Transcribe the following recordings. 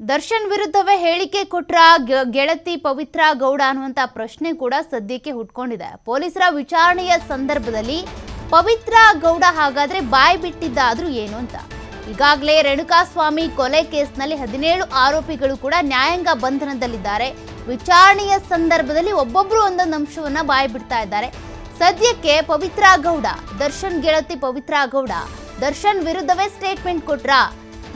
ದರ್ಶನ್ ವಿರುದ್ಧವೇ ಹೇಳಿಕೆ ಕೊಟ್ರ ಗೆಳತಿ ಪವಿತ್ರ ಗೌಡ ಅನ್ನುವಂತ ಪ್ರಶ್ನೆ ಕೂಡ ಸದ್ಯಕ್ಕೆ ಹುಟ್ಕೊಂಡಿದೆ. ಪೊಲೀಸರ ವಿಚಾರಣೆಯ ಸಂದರ್ಭದಲ್ಲಿ ಪವಿತ್ರ ಗೌಡ ಹಾಗಾದ್ರೆ ಬಾಯಿ ಬಿಟ್ಟಿದ್ದಾದ್ರೂ ಏನು ಅಂತ. ಈಗಾಗಲೇ ರೇಣುಕಾಸ್ವಾಮಿ ಕೊಲೆ ಕೇಸ್ನಲ್ಲಿ ಹದಿನೇಳು ಆರೋಪಿಗಳು ಕೂಡ ನ್ಯಾಯಾಂಗ ಬಂಧನದಲ್ಲಿದ್ದಾರೆ. ವಿಚಾರಣೆಯ ಸಂದರ್ಭದಲ್ಲಿ ಒಬ್ಬೊಬ್ಬರು ಒಂದೊಂದು ಅಂಶವನ್ನ ಬಾಯಿ ಬಿಡ್ತಾ ಇದ್ದಾರೆ. ಸದ್ಯಕ್ಕೆ ಪವಿತ್ರ ಗೌಡ, ದರ್ಶನ್ ಗೆಳತಿ ಪವಿತ್ರ ಗೌಡ, ದರ್ಶನ್ ವಿರುದ್ಧವೇ ಸ್ಟೇಟ್ಮೆಂಟ್ ಕೊಟ್ರ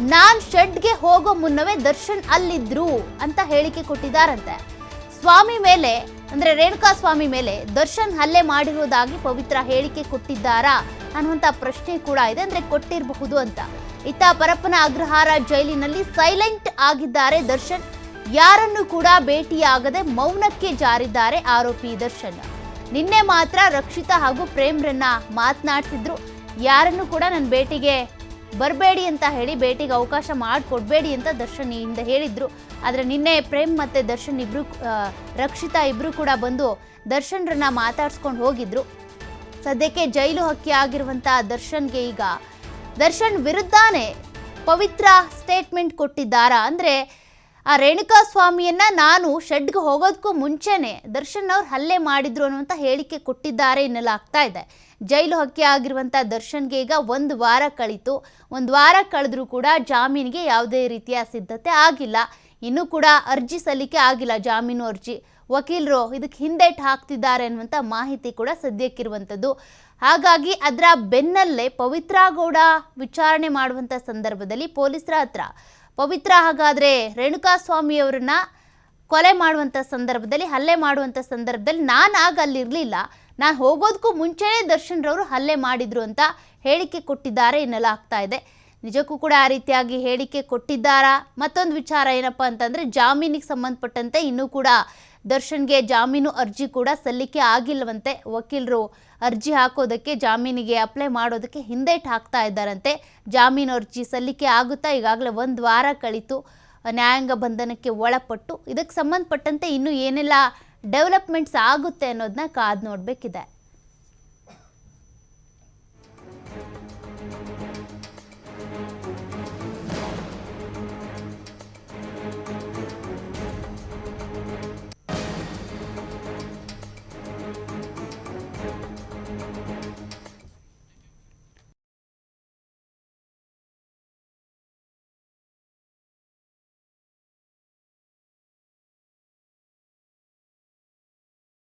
ನಾನ್ ಶೆಡ್ಗೆ ಹೋಗೋ ಮುನ್ನವೇ ದರ್ಶನ್ ಅಲ್ಲಿದ್ರು ಅಂತ ಹೇಳಿಕೆ ಕೊಟ್ಟಿದ್ದಾರಂತೆ. ಸ್ವಾಮಿ ಮೇಲೆ, ಅಂದ್ರೆ ರೇಣುಕಾ ಸ್ವಾಮಿ ಮೇಲೆ ದರ್ಶನ್ ಹಲ್ಲೆ ಮಾಡಿರುವುದಾಗಿ ಪವಿತ್ರ ಹೇಳಿಕೆ ಕೊಟ್ಟಿದ್ದಾರಾ ಅನ್ನುವಂತ ಪ್ರಶ್ನೆ ಕೂಡ ಇದೆ, ಅಂದ್ರೆ ಕೊಟ್ಟಿರಬಹುದು ಅಂತ. ಇತ್ತ ಪರಪ್ಪನ ಅಗ್ರಹಾರ ಜೈಲಿನಲ್ಲಿ ಸೈಲೆಂಟ್ ಆಗಿದ್ದಾರೆ ದರ್ಶನ್. ಯಾರನ್ನು ಕೂಡ ಭೇಟಿಯಾಗದೆ ಮೌನಕ್ಕೆ ಜಾರಿದ್ದಾರೆ ಆರೋಪಿ ದರ್ಶನ್. ನಿನ್ನೆ ಮಾತ್ರ ರಕ್ಷಿತಾ ಹಾಗೂ ಪ್ರೇಮ್ರನ್ನ ಮಾತನಾಡಿಸಿದ್ರು. ಯಾರನ್ನು ಕೂಡ ನನ್ನ ಭೇಟಿಗೆ ಬರಬೇಡಿ ಅಂತ ಹೇಳಿ ಭೇಟಿಗೆ ಅವಕಾಶ ಮಾಡಿಕೊಡ್ಬೇಡಿ ಅಂತ ದರ್ಶನ್ ಹಿಂದೆ ಹೇಳಿದ್ರು. ಆದರೆ ನಿನ್ನೆ ಪ್ರೇಮ್ ಮತ್ತು ದರ್ಶನ್ ಇಬ್ಬರು ರಕ್ಷಿತಾ ಇಬ್ಬರು ಕೂಡ ಬಂದು ದರ್ಶನ್ರನ್ನ ಮಾತಾಡ್ಸ್ಕೊಂಡು ಹೋಗಿದ್ರು. ಸದ್ಯಕ್ಕೆ ಜೈಲು ಹಕ್ಕಿ ಆಗಿರುವಂಥ ದರ್ಶನ್ಗೆ ಈಗ, ದರ್ಶನ್ ವಿರುದ್ಧನೇ ಪವಿತ್ರ ಸ್ಟೇಟ್ಮೆಂಟ್ ಕೊಟ್ಟಿದ್ದಾರಾ ಅಂದ್ರೆ ಆ ರೇಣುಕಾ ಸ್ವಾಮಿಯನ್ನ ನಾನು ಶೆಡ್ಗೆ ಹೋಗೋದಕ್ಕೂ ಮುಂಚೆನೆ ದರ್ಶನ್ ಅವ್ರು ಹಲ್ಲೆ ಮಾಡಿದ್ರು ಅನ್ನುವಂಥ ಹೇಳಿಕೆ ಕೊಟ್ಟಿದ್ದಾರೆ ಎನ್ನಲಾಗ್ತಾ ಇದೆ. ಜೈಲು ಹಕ್ಕಿ ಆಗಿರುವಂಥ ದರ್ಶನ್ಗೆ ಈಗ ಒಂದು ವಾರ ಕಳೀತು. ಒಂದು ವಾರ ಕಳೆದ್ರೂ ಕೂಡ ಜಾಮೀನಿಗೆ ಯಾವುದೇ ರೀತಿಯ ಸಿದ್ಧತೆ ಆಗಿಲ್ಲ. ಇನ್ನೂ ಕೂಡ ಅರ್ಜಿ ಸಲ್ಲಿಕೆ ಆಗಿಲ್ಲ ಜಾಮೀನು ಅರ್ಜಿ. ವಕೀಲರು ಇದಕ್ಕೆ ಹಿಂದೇಟು ಹಾಕ್ತಿದ್ದಾರೆ ಅನ್ನುವಂಥ ಮಾಹಿತಿ ಕೂಡ ಸದ್ಯಕ್ಕಿರುವಂಥದ್ದು ಹಾಗಾಗಿ ಅದರ ಬೆನ್ನಲ್ಲೇ ಪವಿತ್ರ ಗೌಡ ವಿಚಾರಣೆ ಮಾಡುವಂಥ ಸಂದರ್ಭದಲ್ಲಿ ಪೊಲೀಸರ ಹತ್ರ ಪವಿತ್ರ ಹಾಗಾದರೆ ರೇಣುಕಾಸ್ವಾಮಿಯವರನ್ನ ಕೊಲೆ ಮಾಡುವಂಥ ಸಂದರ್ಭದಲ್ಲಿ, ಹಲ್ಲೆ ಮಾಡುವಂಥ ಸಂದರ್ಭದಲ್ಲಿ ನಾನು ಆಗ ಅಲ್ಲಿರಲಿಲ್ಲ. ನಾನು ಹೋಗೋದಕ್ಕೂ ಮುಂಚೆನೇ ದರ್ಶನ್ರವರು ಹಲ್ಲೆ ಮಾಡಿದರು ಅಂತ ಹೇಳಿಕೆ ಕೊಟ್ಟಿದ್ದಾರೆ ಎನ್ನಲಾಗ್ತಾ ಇದೆ. ನಿಜಕ್ಕೂ ಕೂಡ ಆ ರೀತಿಯಾಗಿ ಹೇಳಿಕೆ ಕೊಟ್ಟಿದ್ದಾರಾ? ಮತ್ತೊಂದು ವಿಚಾರ ಏನಪ್ಪ ಅಂತಂದರೆ, ಜಾಮೀನಿಗೆ ಸಂಬಂಧಪಟ್ಟಂತೆ ಇನ್ನೂ ಕೂಡ ದರ್ಶನ್ಗೆ ಜಾಮೀನು ಅರ್ಜಿ ಕೂಡ ಸಲ್ಲಿಕೆ ಆಗಿಲ್ಲವಂತೆ ವಕೀಲರು ಅರ್ಜಿ ಹಾಕೋದಕ್ಕೆ, ಜಾಮೀನಿಗೆ ಅಪ್ಲೈ ಮಾಡೋದಕ್ಕೆ ಹಿಂದೇಟ್ ಹಾಕ್ತಾ ಇದ್ದಾರಂತೆ. ಜಾಮೀನು ಅರ್ಜಿ ಸಲ್ಲಿಕೆ ಆಗುತ್ತಾ? ಈಗಾಗಲೇ ಒಂದು ವಾರ ಕಳೀತು. ನ್ಯಾಯಾಂಗ ಬಂಧನಕ್ಕೆ ಒಳಪಟ್ಟು. ಇದಕ್ಕೆ ಸಂಬಂಧಪಟ್ಟಂತೆ ಇನ್ನೂ ಏನೆಲ್ಲ ಡೆವಲಪ್ಮೆಂಟ್ಸ್ ಆಗುತ್ತೆ ಅನ್ನೋದನ್ನ ಕಾದು ನೋಡಬೇಕಿದೆ.